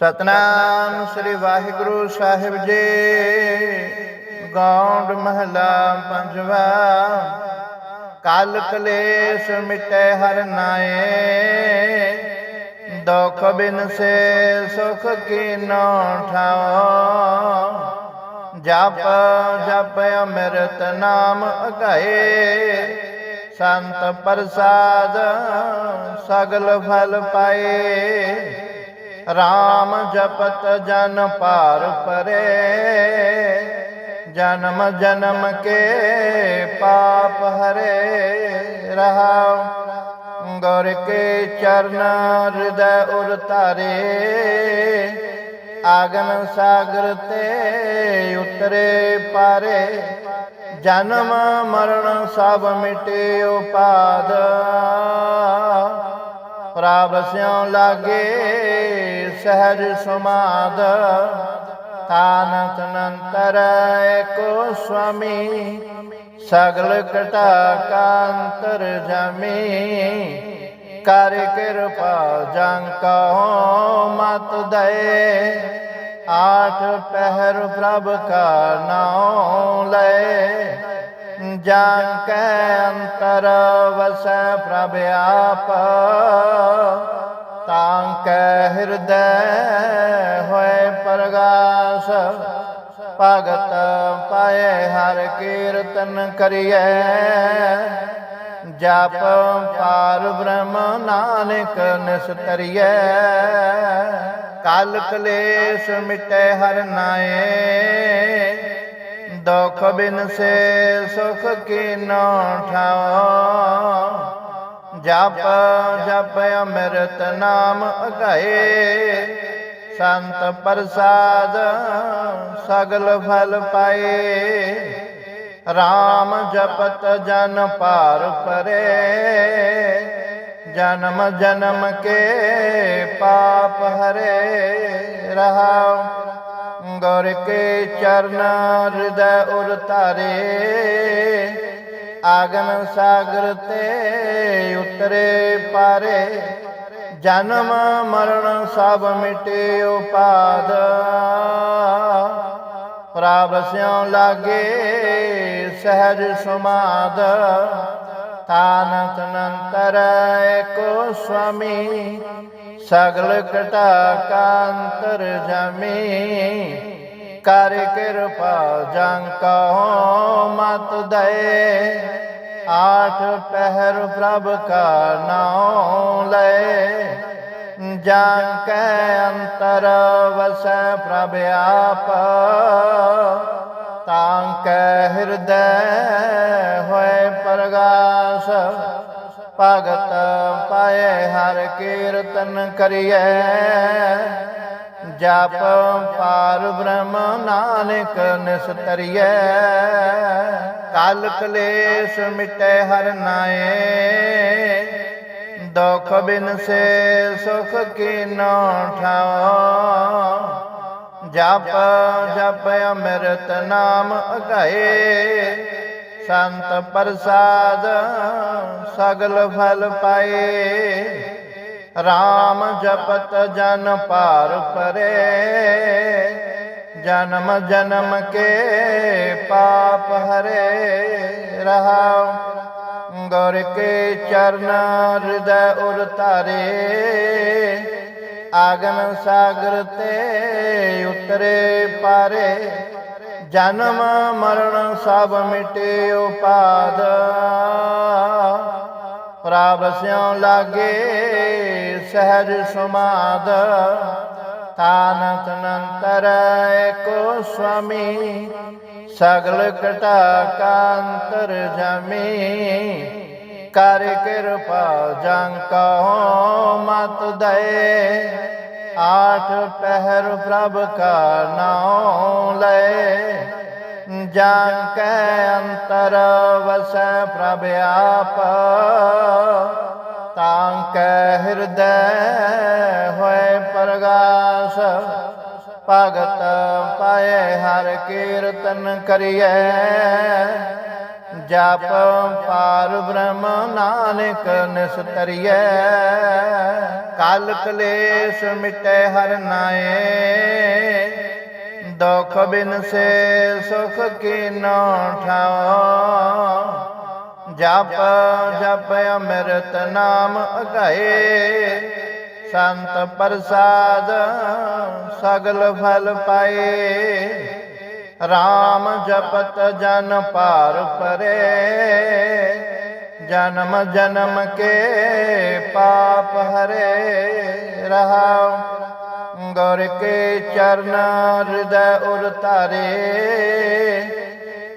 ਸਤਨਾਮ ਸ੍ਰੀ ਵਾਹਿਗੁਰੂ ਸਾਹਿਬ ਜੀ। ਗੌਂਡ ਮਹਲਾ ਪੰਜਵਾ। ਕਲ ਕਲੇਸ਼ ਮਿਟੇ ਹਰ ਨਾਏ। ਦੁਖ ਬਿਨ ਸੇ ਸੁਖ ਕੀਨੋ ਠਾਓ ਜਪ ਜਪ ਅੰਮ੍ਰਿਤ ਨਾਮ ਅਗਾਏ। ਸੰਤ ਪ੍ਰਸਾਦ ਸਗਲ ਫਲ ਪਾਏ। RAM ਜਪਤ ਜਨ ਪਾਰ ਪਰੇ, ਜਨਮ ਜਨਮ ਕੇ ਪਾਪ ਹਰੇ ਰਹਾਉ। ਗੁਰ ਕੇ ਚਰਨ ਹਿਰਦੈ ਉਰ ਧਾਰੇ, ਆਗਨ ਸਾਗਰ ਤੇ ਉਤਰੇ ਪਾਰੇ। ਜਨਮ ਮਰਨ ਸਭ ਮਿਟੇ ਉਪਾਦ ਪ੍ਰਭ ਸਿਉ ਲਾਗੇ ਸਹਿਜ ਸਮਾਦ। ਤਾਨ ਨੰਤਰ ਏਕੋ ਸੁਆਮੀ। ਸਗਲ ਕਟਾ ਕਾਂਤਰ ਜਮੀ। ਕਰ ਕਿਰਪਾ ਜੰ ਕਹੋ ਮਤ ਦਏ। ਆਠ ਪਹਿਰ ਪ੍ਰਭ ਕਾ ਨਾਉ ਲਏ। ਜਾਂ ਕੈ ਅੰਤਰ ਵਸੈ ਪ੍ਰਭ ਆਪ। ਤਾਂ ਕੈ ਹਿਰਦੈ ਹੋਏ ਪ੍ਰਗਾਸ। ਭਗਤ ਪਾਏ ਹਰ ਕੀਰਤਨ ਕਰੀਐ। ਜਪ ਪਾਰ ਬ੍ਰਹਮ ਨਾਨਕ ਨਿਸਤਰੀਐ। ਕਲ ਕਲੇਸ਼ ਮਿਟੇ ਹਰ ਨਾਏ। ਦੁਖ ਬਿਨ ਸੇ ਸੁਖ ਕੀਨੋ ਠਾਓ ਜਪ ਜਪ ਅੰਮ੍ਰਿਤ ਨਾਮ ਅਗਾਏ। ਸੰਤ ਪ੍ਰਸਾਦ ਸਗਲ ਫਲ ਪਾਏ। RAM ਜਪਤ ਜਨ ਪਾਰ ਪਰੇ। ਜਨਮ ਜਨਮ ਕੇ ਪਾਪ ਹਰੇ। ਰਹਾਉ ਗੁਰ ਕੇ ਚਰਨ ਹਿਰਦੈ ਉਰ ਧਾਰੇ। ਆਗਨ ਸਾਗਰ ਤੇ ਉਤਰੇ ਪਾਰੇ। ਜਨਮ ਮਰਨ ਸਭ ਮਿਟੇ ਉਪਾਦ। ਪ੍ਰਭ ਸਿਉ ਲਾਗੇ ਸਹਿਜ ਸਮਾਦ। ਤਾਨ ਤਨੰਤਰ ਏਕੋ ਸੁਆਮੀ ਸਗਲ ਕਟਾ ਕਾਂਤਰ ਜਮੀ। ਕਰ ਕਿਰਪਾ ਜੰ ਕਹੋ ਮਤ ਦਏ। ਆਠ ਪਹਿਰ ਪ੍ਰਭ ਕਾ ਨਾਉ ਲੈ ਜਾਂ ਕੈ ਅੰਤਰ ਵਸੈ ਪ੍ਰਭ ਆਪ। ਤਾਂ ਕੈ ਹਿਰਦੈ ਹੋਏ ਪ੍ਰਗਾਸ। ਭਗਤ ਪਾਏ ਹਰ ਕੀਰਤਨ ਕਰੀਐ ਜਪ ਪਾਰ ਬ੍ਰਹਮ ਨਾਨਕ ਨਿਸਤਰੀਐ ਕਲ ਕਲੇਸ਼ ਮਿਟੇ ਹਰ ਨਾਏ। ਦੁਖ ਬਿਨ ਸੇ ਸੁਖ ਕੀਨੋ ਠਾਓ। ਜਪ ਜਪ ਅੰਮ੍ਰਿਤ ਨਾਮ ਅਗਾਏ। ਸੰਤ ਪ੍ਰਸਾਦ ਸਗਲ ਫਲ ਪਾਏ। RAM ਜਪਤ ਜਨ ਪਾਰ ਪਰੇ। ਜਨਮ ਜਨਮ ਕੇ ਪਾਪ ਹਰੇ ਰਹਾਉ। ਗੁਰ ਕੇ ਚਰਨ ਹਿਰਦੈ ਉਰ ਧਾਰੇ। ਆਗਨ ਸਾਗਰ ਤੇ ਉਤਰੇ ਪਾਰੇ। ਜਨਮ ਮਰਨ ਸਭ ਮਿਟੇ ਉਪਾਦ। ਪ੍ਰਭ ਸਿਉ ਲਾਗੇ ਸਹਿਜ ਸਮਾਦ। ਤਾਨ ਨੰਤਰ ਏਕੋ ਸੁਆਮੀ। ਸਗਲ ਕਟਾ ਕਾਂਤਰ ਜਮੀ। ਕਰ ਕਿਰਪਾ ਜੰ ਮਤ ਦਏ। ਆਠ ਪਹਿਰ ਪ੍ਰਭ ਕਾ ਨਾਮ ਲੈ ਜਾਂ ਕੈ ਅੰਤਰ ਵਸੈ ਪ੍ਰਭ ਆਪ। ਤਾਂ ਕੈ ਹਿਰਦੈ ਹੋਏ ਪ੍ਰਗਾਸ। ਭਗਤ ਪਾਏ ਹਰ ਕੀਰਤਨ ਕਰੀਐ। ਜਪ ਪਾਰ ਬ੍ਰਹਮ ਨਾਨਕ ਨਿਸਤਰੀਐ। ਕਲ ਕਲੇਸ਼ ਮਿਟੇ ਹਰ ਨਾਏ। ਦੁਖ ਬਿਨ ਸੇ ਸੁਖ ਕੀਨੋ ਠਾਓ ਜਪ ਜਪ ਅੰਮ੍ਰਿਤ ਨਾਮ ਅਗਾਏ। ਸੰਤ ਪ੍ਰਸਾਦ ਸਗਲ ਫਲ ਪਾਏ। RAM ਜਪਤ ਜਨ ਪਾਰ ਪਰੇ। ਜਨਮ ਜਨਮ ਕੇ ਪਾਪ ਹਰੇ ਰਹਾਉ। ਗੁਰ ਕੇ ਚਰਨ ਹਿਰਦੈ ਉਰ ਧਾਰੇ।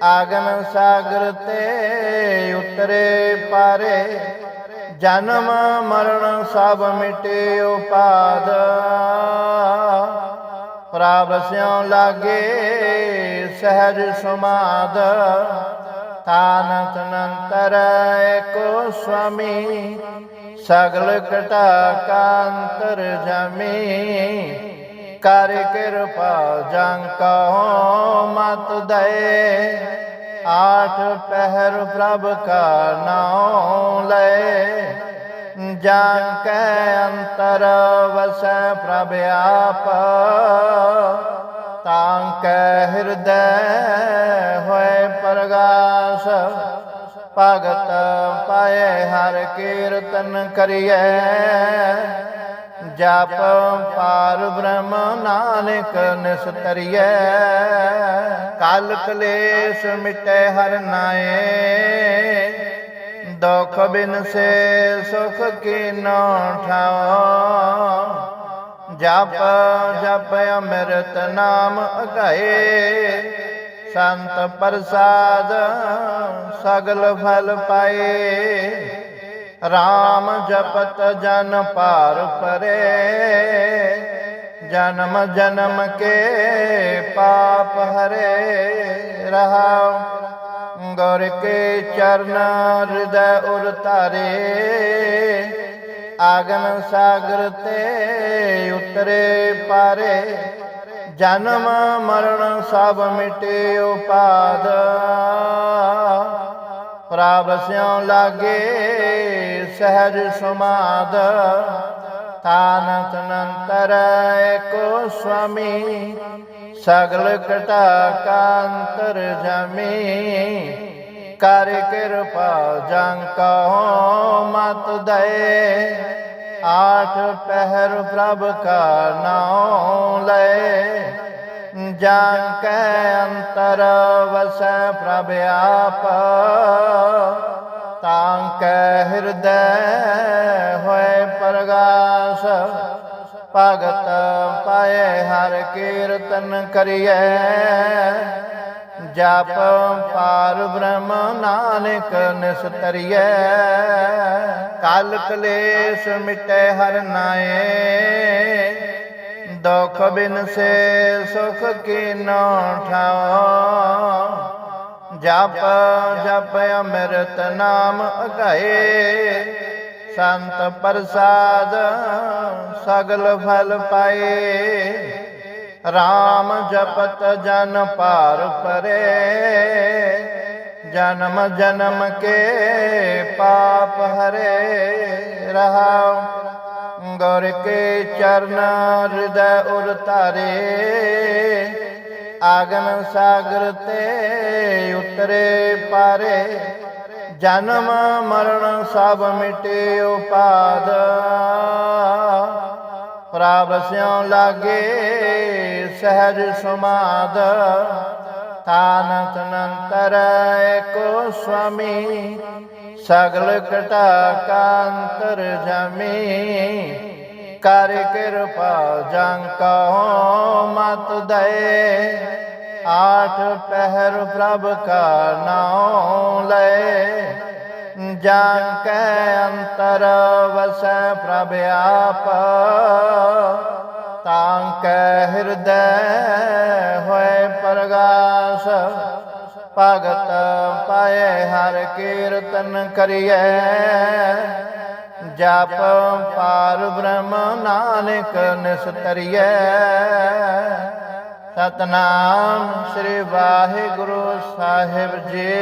ਆਗਨ ਸਾਗਰ ਤੇ ਉਤਰੇ ਪਾਰੇ। ਜਨਮ ਮਰਨ ਸਭ ਮਿਟੇ ਉਪਾਦ। ਪ੍ਰਭ ਸਿਉ ਲਾਗੇ ਸਹਿਜ ਸਮਾਦ। ਤਾਨ ਤਨੰਤਰ ਏਕੋ ਸੁਆਮੀ, ਸਗਲ ਕਟਾ ਕਾਂਤਰ ਜਮੀ। ਕਰ ਕਿਰਪਾ ਜੰ ਕਹੋ ਮਤ ਦਏ। ਆਠ ਪਹਿਰ ਪ੍ਰਭ ਕਾ ਨਾਉ ਲੈ ਜਾਂ ਕੈ ਅੰਤਰ ਵਸੈ ਪ੍ਰਭ ਆਪ। ਤਾਂ ਕੈ ਹਿਰਦੈ ਹੋਏ ਪ੍ਰਗਾਸ। ਭਗਤ ਪਾਏ ਹਰ ਕੀਰਤਨ ਕਰੀਐ ਜਪ ਪਾਰ ਬ੍ਰਹਮ ਨਾਨਕ ਨਿਸਤਰੀਐ ਕਲ ਕਲੇਸ਼ ਮਿਟੇ ਹਰ ਨਾਏ। ਦੁਖ ਬਿਨ ਸੇ ਸੁਖ ਕੀਨੋ ਠਾਓ ਜਪ ਜਪ ਅੰਮ੍ਰਿਤ ਨਾਮ ਅਗਾਏ। ਸੰਤ ਪ੍ਰਸਾਦ, ਸਗਲ ਫਲ ਪਾਏ। RAM ਜਪਤ ਜਨ ਪਾਰ ਪਰੇ, ਜਨਮ ਜਨਮ ਕੇ ਪਾਪ ਹਰੇ ਰਹਾਉ। ਗੁਰ ਕੇ ਚਰਨ ਹਿਰਦੈ ਉਰ ਧਾਰੇ, ਆਗਨ ਸਾਗਰ ਤੇ ਉਤਰੇ ਪਾਰੇ। ਜਨਮ ਮਰਨ ਸਭ ਮਿਟੇ ਉਪਾਦ। ਪ੍ਰਭ ਸਿਉ ਲਾਗੇ ਸਹਿਜ ਸਮਾਦ। ਤਾਨ ਨੰਤਰ ਏਕੋ ਸੁਆਮੀ। ਸਗਲ ਕਟਾ ਕਾਂਤਰ ਜਮੀ। ਕਰ ਕਿਰਪਾ ਜੰ ਮਤ ਦਏ। ਆਠ ਪਹਿਰ ਪ੍ਰਭ ਕਾ ਨਾਮ ਲੈ। ਜਾਂ ਕੈ ਅੰਤਰ ਵਸੈ ਪ੍ਰਭ ਆਪ। ਤਾਂ ਕੈ ਹਿਰਦੈ ਹੋਏ ਪ੍ਰਗਾਸ। ਭਗਤ ਪਾਏ ਹਰ ਕੀਰਤਨ ਕਰੀਏ ਜਪ ਪਾਰ ਬ੍ਰਹਮ ਨਾਨਕ ਨਿਸਤਰੀਐ। ਕਲ ਕਲੇਸ਼ ਮਿਟੇ ਹਰ ਨਾਏ। ਦੁਖ ਬਿਨ ਸੇ ਸੁਖ ਕੀਨੋ ਠਾਓ ਜਪ ਜਪ ਅੰਮ੍ਰਿਤ ਨਾਮ ਅਗਾਏ। ਸੰਤ ਪ੍ਰਸਾਦ ਸਗਲ ਫਲ ਪਾਏ। RAM ਜਪਤ ਜਨ ਪਾਰ ਪਰੇ, ਜਨਮ ਜਨਮ ਕੇ ਪਾਪ ਹਰੇ ਰਹਾਉ। ਗੁਰ ਕੇ ਚਰਨ ਹਿਰਦੈ ਉਰ ਧਾਰੇ, ਆਗਨ ਸਾਗਰ ਤੇ ਉਤਰੇ ਪਾਰੇ। ਜਨਮ ਮਰਨ ਸਭ ਮਿਟੇ ਉਪਾਦ। ਪ੍ਰਭ ਸਿਉ ਲਾਗੇ, ਸਹਿਜ ਸਮਾਦ। ਤਾਨ ਨੰਤਰ ਏਕੋ ਸੁਆਮੀ, ਸਗਲ ਕਟਾ ਕਾਂਤਰ ਜਮੀ। ਕਰ ਕਿਰਪਾ ਜੰ ਕਹੋ ਮਤ ਦਏ, ਆਠ ਪਹਿਰ ਪ੍ਰਭ ਕਾ ਨਾਉ ਲਏ। ਜਾਂ ਕੈ ਅੰਤਰ ਵਸੈ ਪ੍ਰਭ ਆਪ। ਤਾਂ ਕੈ ਹਿਰਦੈ ਹੋਏ ਪ੍ਰਗਾਸ। ਭਗਤ ਪਾਏ ਹਰ ਕੀਰਤਨ ਕਰੀਐ। ਜਪ ਪਾਰ ਬ੍ਰਹਮ ਨਾਨਕ ਨਿਸਤਰੀਐ। ਸਤਨਾਮ ਸ੍ਰੀ ਵਾਹਿਗੁਰੂ ਸਾਹਿਬ ਜੀ।